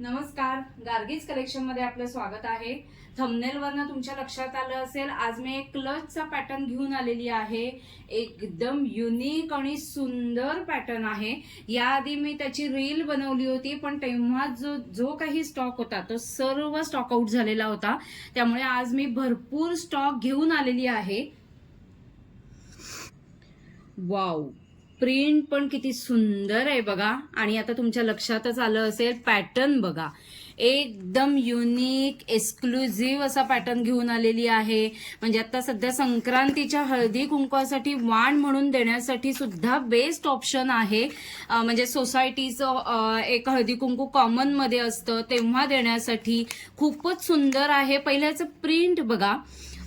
नमस्कार. गार्गीज कलेक्शनमध्ये आपलं स्वागत आहे. थंबनेल वरनं तुमच्या लक्षात आलं असेल आज मी एक क्लचचा पॅटर्न घेऊन आलेली आहे. एकदम युनिक आणि सुंदर पॅटर्न आहे. याआधी मी त्याची रील बनवली होती पण तेव्हा जो जो काही स्टॉक होता तो सर्व स्टॉक आउट झालेला होता. त्यामुळे आज मी भरपूर स्टॉक घेऊन आलेली आहे. वाव प्रिंट पण किती सुंदर आहे बघा. आणि आता तुमच्या लक्षातच आलं असेल पॅटर्न बघा. एकदम युनिक एक्सक्लुझिव्ह असा पॅटर्न घेऊन आलेली आहे. म्हणजे आता सध्या संक्रांतीच्या हळदी कुंकवासाठी वाण म्हणून देण्यासाठी सुद्धा बेस्ट ऑप्शन आहे. म्हणजे सोसायटीचं एक हळदी कुंकू कॉमनमध्ये असतं तेव्हा देण्यासाठी खूपच सुंदर आहे. पहिल्याचं प्रिंट बघा.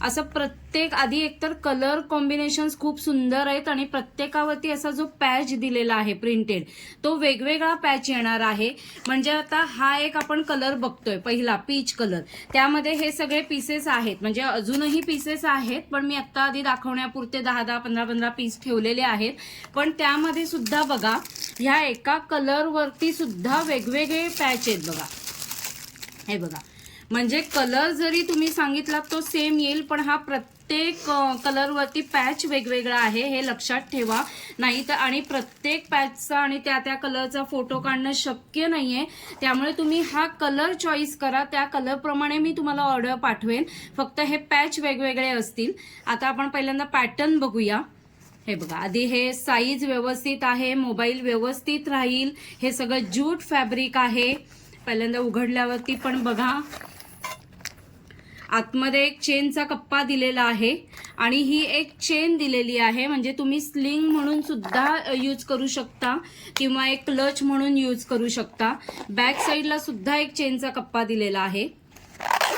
असं प्रत्येक आधी एकतर कलर कॉम्बिनेशन्स खूप सुंदर आहेत आणि प्रत्येकावरती असा जो पॅच दिलेला आहे प्रिंटेड तो वेगवेगळा पॅच येणार आहे. म्हणजे आता हा एक आपण कलर बघतोय पहिला पीच कलर त्यामध्ये हे सगळे पीसेस आहेत. म्हणजे अजूनही पीसेस आहेत पण मी आत्ता आधी दाखवण्यापुरते दहा दहा पंधरा पंधरा पीस ठेवलेले आहेत. पण त्यामध्ये सुद्धा बघा ह्या एका कलरवरती सुद्धा वेगवेगळे पॅच आहेत बघा. हे बघा. म्हणजे कलर जरी तुम्ही सांगितला तो सेम येईल पण हा प्रत्येक कलरवरती पॅच वेगवेगळा आहे हे लक्षात ठेवा. नाही तर आणि प्रत्येक पॅचचा आणि त्या त्या कलरचा फोटो काढणं शक्य नाहीये. त्यामुळे तुम्ही हा कलर चॉईस करा. त्या कलरप्रमाणे मी तुम्हाला ऑर्डर पाठवेन. फक्त हे पॅच वेगवेगळे असतील. आता आपण पहिल्यांदा पॅटर्न बघूया. हे बघा आधी हे साईज व्यवस्थित आहे मोबाईल व्यवस्थित राहील. हे सगळं ज्यूट फॅब्रिक आहे. पहिल्यांदा उघडल्यावरती पण बघा. आतमध्ये एक चेनचा कप्पा दिलेला आहे आणि ही एक चेन दिलेली आहे. म्हणजे तुम्ही स्लिंग म्हणून सुद्धा यूज करू शकता किंवा एक क्लच म्हणून यूज करू शकता. बॅक साईडला सुद्धा एक चेनचा कप्पा दिलेला आहे.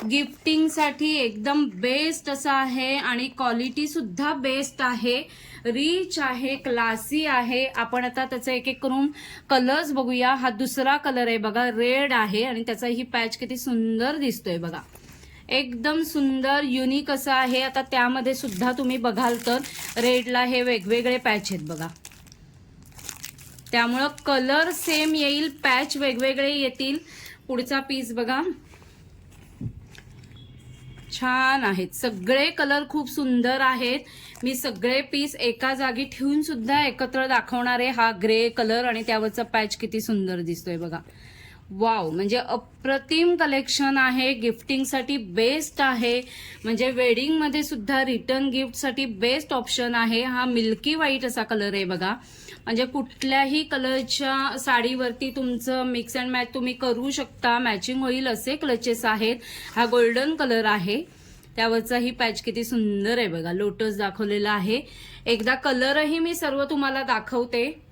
गिफ्टिंगसाठी एकदम बेस्ट असं आहे आणि क्वालिटी सुद्धा बेस्ट आहे. रिच आहे क्लासी आहे. आपण आता त्याचा एक एक करून कलर्स बघूया. हा दुसरा कलर आहे बघा रेड आहे आणि त्याचा ही पॅच किती सुंदर दिसतोय बघा. एकदम सुंदर युनिक असं आहे. आता त्यामध्ये सुद्धा तुम्ही बघाल तर रेडला हे वेगवेगळे पॅच आहेत बघा. त्यामुळं कलर सेम येईल पॅच वेगवेगळे येतील. पुढचा पीस बघा. छान आहेत. सगळे कलर खूप सुंदर आहेत. मी सगळे पीस एका जागी ठेवून सुद्धा एकत्र दाखवणार आहे. हा ग्रे कलर आणि त्यावरचा पॅच किती सुंदर दिसतोय बघा. वाव. म्हणजे अप्रतिम कलेक्शन आहे गिफ्टिंगसाठी बेस्ट आहे. म्हणजे वेडिंगमध्ये सुद्धा रिटर्न गिफ्टसाठी बेस्ट ऑप्शन आहे. हा मिल्की व्हाईट असा कलर आहे बघा. म्हणजे कुठल्याही कलरच्या साडीवरती तुमचं मिक्स अँड मॅच तुम्ही करू शकता. मॅचिंग होईल असे क्लचेस आहेत. हा गोल्डन कलर आहे. त्यावरचा ही पॅच किती सुंदर आहे बघा. लोटस दाखवलेला आहे. एकदा कलरही मी सर्व तुम्हाला दाखवते.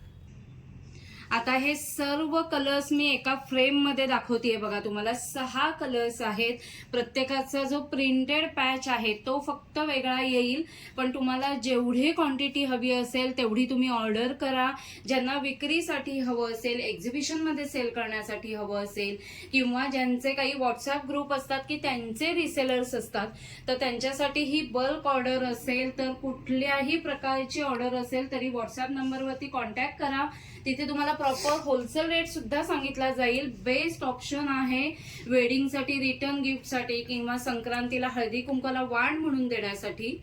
आता हे सर्व कलर्स मी एका फ्रेममध्ये दाखवतेय बघा. तुम्हाला सहा कलर्स आहेत. प्रत्येकाचा जो प्रिंटेड पॅच आहे तो फक्त वेगळा येईल. पण तुम्हाला जेवढी क्वांटिटी हवी असेल तेवढी तुम्ही ऑर्डर करा. ज्यांना विक्रीसाठी हवं असेल एक्झिबिशनमध्ये सेल करण्यासाठी हवं असेल किंवा ज्यांचे काही व्हॉट्सअप ग्रुप असतात की त्यांचे रिसेलर्स असतात तर त्यांच्यासाठी ही बल्क ऑर्डर असेल तर कुठल्याही प्रकारची ऑर्डर असेल तरी व्हॉट्सअप नंबरवरती कॉन्टॅक्ट करा. तिथे तुम्हाला प्रॉपर होलसेल रेट सुद्धा सांगितला जाईल. बेस्ट ऑप्शन आहे वेडिंगसाठी रिटर्न गिफ्टसाठी किंवा संक्रांतीला हळदी कुंकाला वाण म्हणून देण्यासाठी.